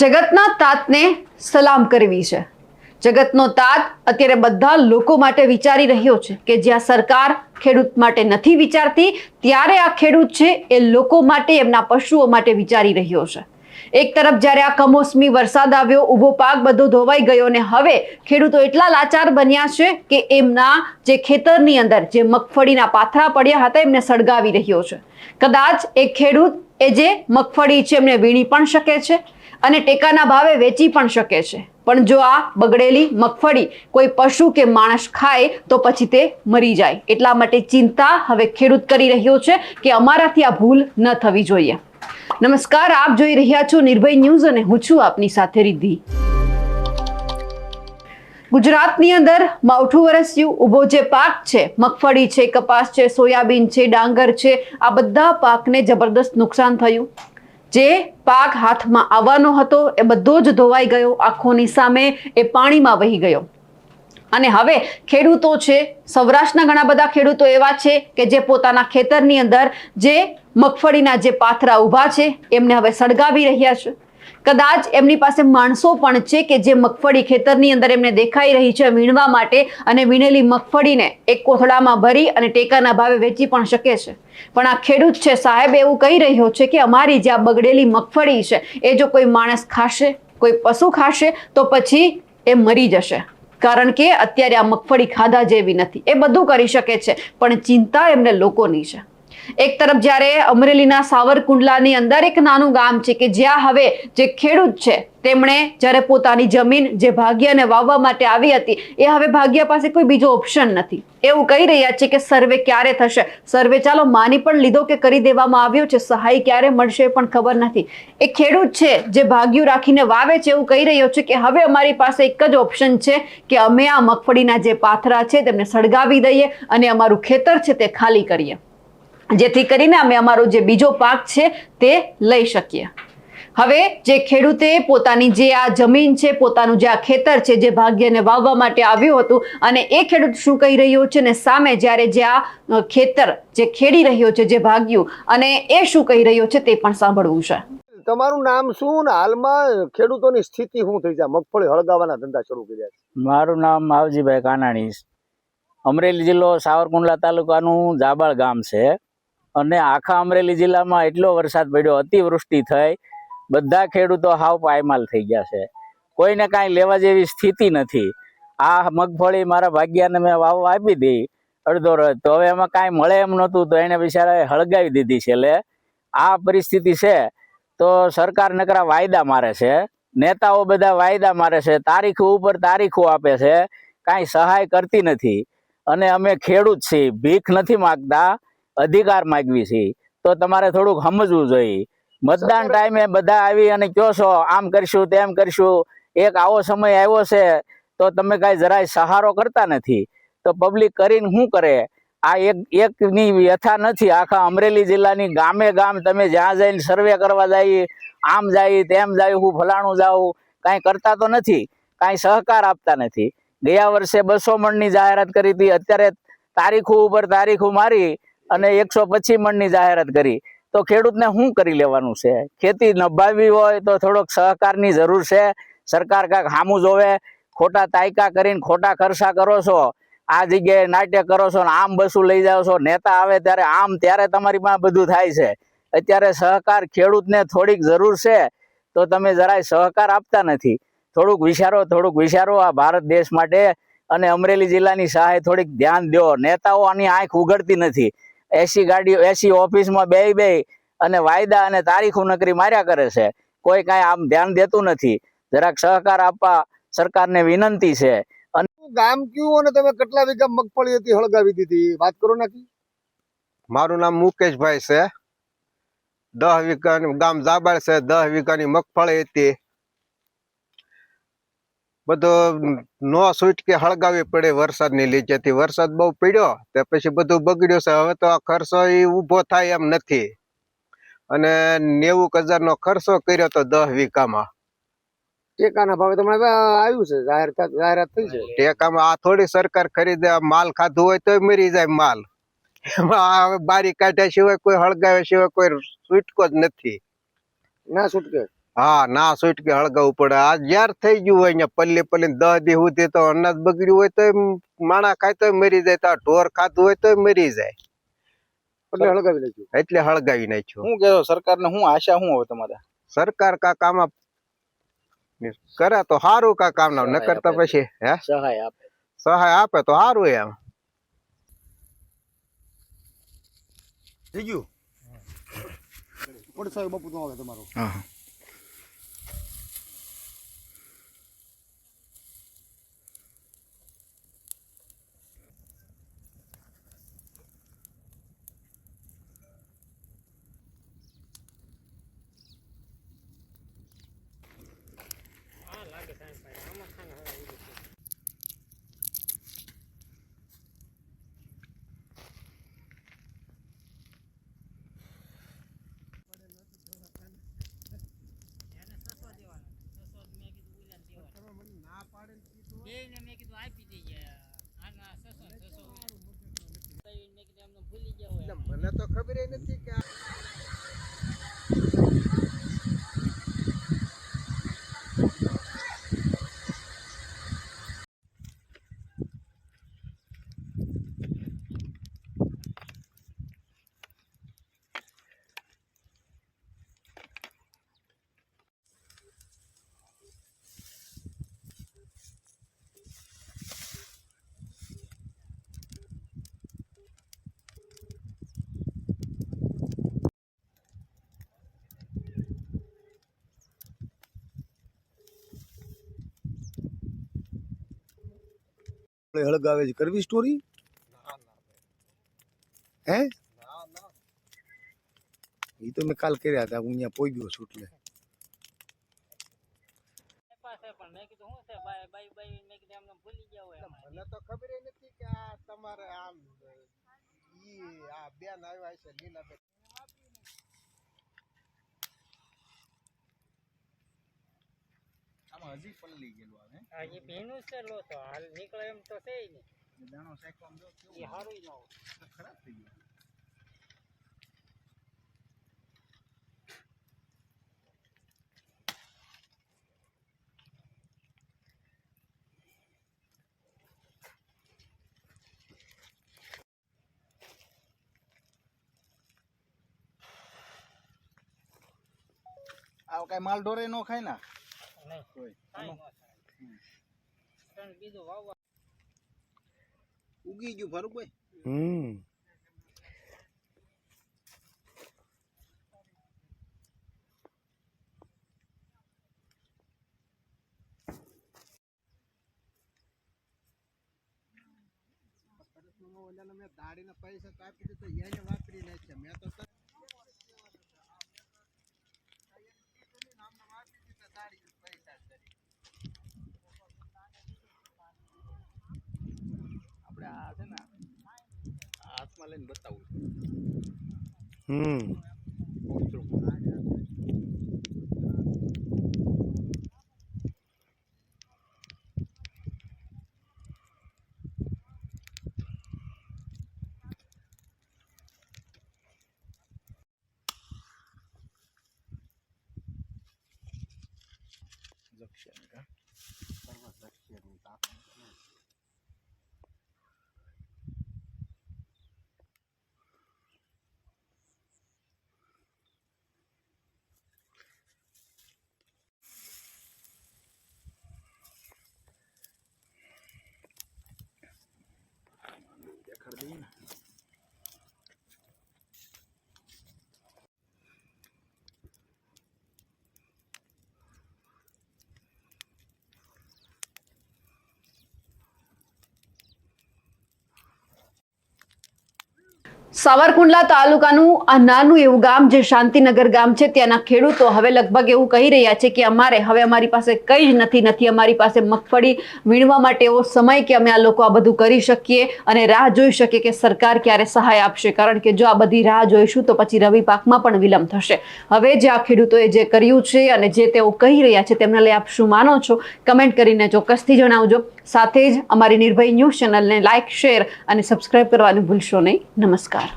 જગતના તાતને સલામ કરવી છે. જગતનો તાત અત્યારે બધા લોકો માટે વિચારી રહ્યો છે કે જ્યાં સરકાર ખેડૂત માટે નથી વિચારતી, ત્યારે આ ખેડૂત છે એ લોકો માટે, એમના પશુઓ માટે વિચારી રહ્યો છે. એક તરફ જ્યારે આ કમોસમી વરસાદ આવ્યો, ઊભો પાક બધો ધોવાઈ ગયો અને હવે ખેડૂતો એટલા લાચાર બન્યા છે કે એમના જે ખેતરની અંદર જે મગફળીના પાથરા પડ્યા હતા, એમને સળગાવી રહ્યો છે. કદાચ એક ખેડૂત, એ જે મગફળી છે, એમને વીણી પણ શકે છે. અને ટેકાના ભાવે વેચી પણ શકે છે. પણ જો આ બગડેલી મગફળી કોઈ પશુ કે માણસ ખાય, તો પછી તે મરી જાય. એટલા માટે ચિંતા હવે ખેડૂત કરી રહ્યો છે કે અમારાથી આ ભૂલ ન થવી જોઈએ. નમસ્કાર, આપ જોઈ રહ્યા છો નિર્ભય ન્યૂઝ અને હું છું આપની સાથે રિદ્ધિ. ગુજરાતની અંદર માવઠું વરસ્યું ઊભો જે પાક છે, મગફળી છે, કપાસ છે, સોયાબીન છે, ડાંગર છે, આ બધા પાકને જબરદસ્ત નુકસાન થયું. જે પાક હાથમાં આવવાનો હતો એ બધો જ ધોવાઈ ગયો, આંખોની સામે એ પાણીમાં વહી ગયો. અને હવે ખેડૂતો છે, સૌરાષ્ટ્રના ઘણા બધા ખેડૂતો એવા છે કે જે પોતાના ખેતરની અંદર જે મગફળીના જે પાથરા ઊભા છે, એમને હવે સળગાવી રહ્યા છે. કદાચ એમની પાસે માણસો પણ છે કે જે મગફળી ખેતરની અંદર એમને દેખાઈ રહી છે વીણવા માટે અને વીણેલી મગફળીને એક કોથળામાં ભરી અને ટેકાના ભાવે વેચી પણ શકે છે. પણ આ ખેડૂત છે, સાહેબ એવું કહી રહ્યો છે કે અમારી જે આ બગડેલી મગફળી છે, એ જો કોઈ માણસ ખાશે, કોઈ પશુ ખાશે, તો પછી એ મરી જશે. કારણ કે અત્યારે આ મગફળી ખાધા જેવી નથી. એ બધું કરી શકે છે, પણ ચિંતા એમને લોકોની છે. એક તરફ જ્યારે અમરેલીના સાવરકુંડલાની અંદર એક નાનું ગામ છે કે જ્યાં હવે જે ખેડૂત છે, તેમણે જ્યારે પોતાની જમીન જે ભાગ્યને વાવવા માટે આવી હતી, એ હવે ભાગ્ય પાસે કોઈ બીજો ઓપ્શન નથી. એવું કહી રહ્યા છે કે સર્વે ક્યારે થશે? સર્વે ચાલો માની પણ લીધો કે કરી દેવામાં આવ્યો છે, સહાય ક્યારે મળશે પણ ખબર નથી. એ ખેડૂત છે જે ભાગ્યું રાખીને વાવે છે, એવું કહી રહ્યો છે કે હવે અમારી પાસે એક જ ઓપ્શન છે કે અમે આ મગફળીના જે પાથરા છે તેમને સળગાવી દઈએ અને અમારું ખેતર છે તે ખાલી કરીએ. જેથી કરીને અમે અમારો જે બીજો પાક છે તે લઈ શકીએ. હવે જે ખેડૂતે પોતાની જે આ જમીન છે પોતાનું જે આ ખેતર છે જે ભાગ્યને વાવવા માટે આવ્યું હતું અને એ ખેડૂત શું કહી રહ્યો છે ને સામે જ્યારે જે આ ખેતર જે ખેડી રહ્યો છે જે ભાગ્યું અને એ શું કહી રહ્યો છે તે પણ સાંભળવું છે. તમારું નામ શું ને હાલમાં ખેડૂતોની સ્થિતિ શું થઈ જાય મગફળી હળગાવાના ધંધા શરૂ કર્યા છે. મારું નામ માવજીભાઈ કાનાણી અમરેલી જિલ્લો સાવરકુંડલા તાલુકાનું જાબાળ ગામ છે. અને આખા અમરેલી જિલ્લામાં એટલો વરસાદ પડ્યો, અતિવૃષ્ટિ થઈ. બધા ખેડૂતો હાવ પાયમાલ થઈ ગયા છે. કોઈને કાંઈ લેવા જેવી સ્થિતિ નથી. આ મગફળી મારા ભાગ્યાને મેં વાવ આપી હતી અડધો રથ. તો હવે એમાં કાંઈ મળે એમ નહોતું, તો એને બિચારાએ હળગાવી દીધી છે એટલે આ પરિસ્થિતિ છે. તો સરકાર નકરા વાયદા મારે છે. નેતાઓ બધા વાયદા મારે છે. તારીખો ઉપર તારીખો આપે છે. કાંઈ સહાય કરતી નથી. અને અમે ખેડૂત છીએ, ભીખ નથી માગતા. અધિકાર માગવી છે તો તમારે થોડુંક સમજવું જોઈએ. મતદાન ટાઈમે બધા આવી અને કહો છો આમ કરશું તેમ કરશું. એક આવો સમય આવ્યો છે તો તમે કાંઈ જરાય સહારો કરતા નથી. તો પબ્લિક કરીને શું કરે? આ એક એકની વ્યથા નથી. આખા અમરેલી જિલ્લાની ગામે ગામ તમે જ્યાં જઈને સર્વે કરવા જાય આમ જાય તેમ જાય હું ફલાણું જાઉં કાંઈ કરતા તો નથી. કાંઈ સહકાર આપતા નથી. ગયા વર્ષે બસો મણની જાહેરાત કરી હતી. અત્યારે તારીખો ઉપર તારીખો મારી અને એકસો પચીસ મણની જાહેરાત કરી. તો ખેડૂતને શું કરી લેવાનું છે? ખેતી નભાવવી હોય તો થોડોક સહકારની જરૂર છે. સરકાર કાંઈક સામું જોવે. ખોટા તાયકા કરીને ખોટા ખર્ચા કરો છો. આ જગ્યાએ નાટ્ય કરો છો ને આમ બસું લઈ જાઓ છો. નેતા આવે ત્યારે આમ, ત્યારે તમારી પાસે બધું થાય છે. અત્યારે સહકાર ખેડૂતને થોડીક જરૂર છે. તો તમે જરાય સહકાર આપતા નથી. થોડુંક વિચારો થોડુંક વિચારો આ ભારત દેશ માટે. અને અમરેલી જિલ્લાની સહાય થોડીક ધ્યાન દો. નેતાઓ આની આંખ ઉઘડતી નથી. એસી ગાડીઓ એસી ઓફિસમાં બે બે અને વાયદા અને તારીખો નકરી માર્યા કરે છે. કોઈ કાંઈ આમ ધ્યાન દેતું નથી. જરાક સહકાર આપવા સરકારને વિનંતી છે. શું ગામ કયું અને તમે કેટલા વીઘા મગફળી હતી હળગાવી દીધી? વાત કરો નાખી. મારું નામ મુકેશભાઈ છે. દસ વીઘા ગામ જાબાળ છે. દસ વીઘાની મગફળી હતી. બધું નો છૂટકે હળગાવી પડે વરસાદની લીધેથી વરસાદ બહુ પડ્યો તે પછી બધું બગડ્યું છે. હવે તો આ ખર્ચો એ ઊભો થાય એમ નથી. અને નેવું હજારનો ખર્ચો કર્યો તો દસ વીઘામાં. ટેકાના ભાવે તો આવ્યું છે. જાહેર જાહેરાત થઈ છે. ટેકામાં આ થોડી સરકાર ખરીદે માલ ખાધું હોય તોય મરી જાય માલ. એમાં બારી કાઢ્યા સિવાય કોઈ હળગાવ્યા સિવાય કોઈ છૂટકો જ નથી. ના છૂટકે. હા ના સુટકે હળગાવવું પડે. આ જ્યાર થઈ ગયું હોય અહીંયા પલ્લી પલ્લી દહ દી સુધી તો અનાજ બગડ્યું હોય તો માણા ખાય તો મરી જાય તો ઢોર ખાધું હોય તો મરી જાય. એટલે હળગાવી લેજો એટલે હળગાવી નાખ્યું. શું કહેશો સરકારને શું આશા શું હવે તમારે? સરકાર કાંક આમાં કરે તો સારું કા કામ ના ન કરતા પછી હે? સહાય આપે. સહાય આપે તો સારું એમ. થઈ ગયું? પડસાયો બાપુ તો આવે તમારો? મને ખબર નથી કે આપણે હળગાવે છે? કરવી સ્ટોરી હે? એ તો મેં કાલ કર્યા હતા, હું અહીંયા પોઈ ગયો છું એટલે. મને તો ખબર નથી કે આ તમારે આમ, ઈ આ બેન આવ્યા છે, લીલાબેન. હજી પલ્લી ગયેલું આવે. હા એ ભીનું છે લો તો હાલ નીકળે એમ તો છે ને. દાણો સાંકવામાં જો કેવું સારું ન હોય ખરાબ થઈ ગયો. આવો કઈ માલ ઢોરે નો ખાય ના? નહીં. કોઈ. કારણ બીજું વાવવા ઉગી ગયું ફારૂકભાઈ હમ. મેં દાડીના પૈસા તો આપી દીધા એને વાપરી નાખ્યા મેં તો આપણે આ છે ને હાથમાં લઈને બતાવું હમ દેખાડ સાવરકુંડલા તાલુકાનું આ નાનું એવું ગામ જે શાંતિનગર ગામ છે, ત્યાંના ખેડૂતો હવે લગભગ એવું કહી રહ્યા છે કે અમારે હવે અમારી પાસે કંઈ જ નથી નથી અમારી પાસે મગફળી વીણવા માટે એવો સમય કે અમે આ લોકો આ બધું કરી શકીએ અને રાહ જોઈ શકીએ કે સરકાર ક્યારે સહાય આપશે. કારણ કે જો આ બધી રાહ જોઈશું તો પછી રવિ પાકમાં પણ વિલંબ થશે. હવે જે આ ખેડૂતોએ જે કર્યું છે અને જે તેઓ કહી રહ્યા છે, તેમના લઈ આપ શું માનો છો? કમેન્ટ કરીને ચોક્કસથી જણાવજો. સાથે જ અમારી નિર્ભય ન્યૂઝ ચેનલને લાઇક શેર અને સબસ્ક્રાઇબ કરવાનું ભૂલશો નહીં. નમસ્કાર.